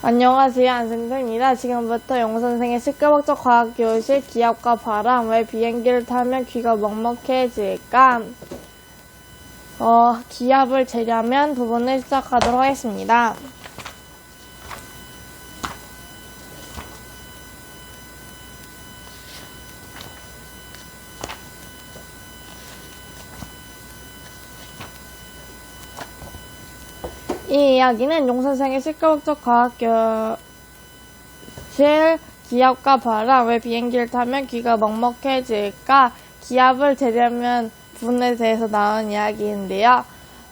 안녕하세요. 안선생입니다. 지금부터 용선생의 시끄벅적 과학교실 기압과 바람 왜 비행기를 타면 귀가 먹먹해질까? 어, 기압을 재려면 부분을 시작하도록 하겠습니다. 이 이야기는 용선생의 시끄벅적 과학교실 기압과 바람 왜 비행기를 타면 귀가 먹먹해질까 기압을 재려면 분에 대해서 나온 이야기인데요.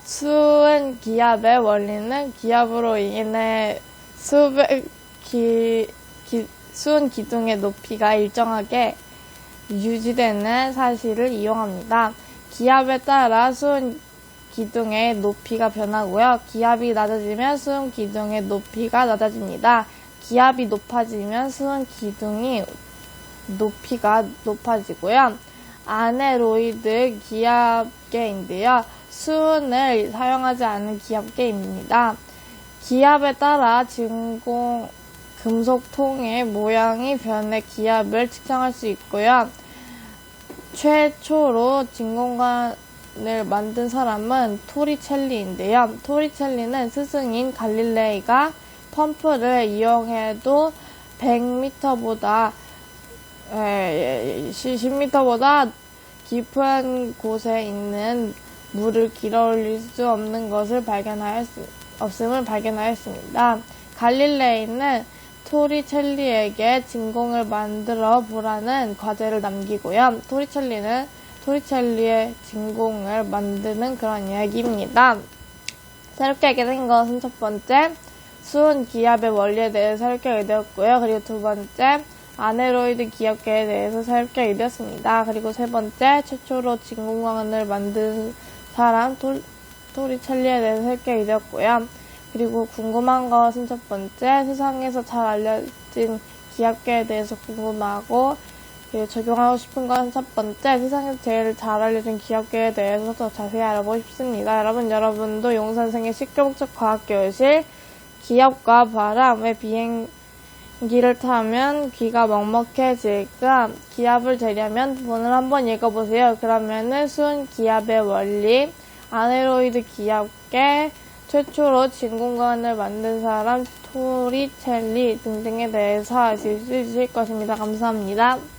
수은 기압의 원리는 기압으로 인해 수백 기, 기, 수은 기둥의 높이가 일정하게 유지되는 사실을 이용합니다. 기압에 따라 수은 기둥의 높이가 변하고요. 기압이 낮아지면 수은 기둥의 높이가 낮아집니다. 기압이 높아지면 수은 기둥이 높이가 높아지고요. 아네로이드 기압계인데요. 수은을 사용하지 않은 기압계입니다. 기압에 따라 진공 금속통의 모양이 변해 기압을 측정할 수 있고요. 최초로 진공관 을 만든 사람은 토리첼리인데요. 토리첼리는 스승인 갈릴레이가 펌프를 이용해도 100m보다 10m보다 깊은 곳에 있는 물을 길어 올릴 수 없는 것을 발견하였, 없음을 발견하였습니다. 갈릴레이는 토리첼리에게 진공을 만들어 보라는 과제를 남기고요. 토리첼리는 토리첼리의 진공을 만드는 그런 이야기입니다. 새롭게 알게 된 것은 첫 번째, 수은 기압의 원리에 대해서 새롭게 알게 되었고요. 그리고 두 번째, 아네로이드 기압계에 대해서 새롭게 알게 되었습니다. 그리고 세 번째, 최초로 진공관을 만든 사람 토, 토리첼리에 대해서 새롭게 알게 되었고요. 그리고 궁금한 것은 첫 번째, 세상에서 잘 알려진 기압계에 대해서 궁금하고, 그리고 적용하고 싶은 것은 첫 번째, 세상에서 제일 잘 알려진 기압계에 대해서 더 자세히 알아보고 싶습니다. 여러분, 여러분도 용선생의 시끄럽적 과학교실, 기압과 바람, 왜 비행 기를 타면 귀가 먹먹해질까? 기압을 재려면 부분을 한번 읽어보세요. 그러면은 수은 기압의 원리, 아네로이드 기압계, 최초로 진공관을 만든 사람 토리첼리 등등에 대해서 아실 수 있을 것입니다. 감사합니다.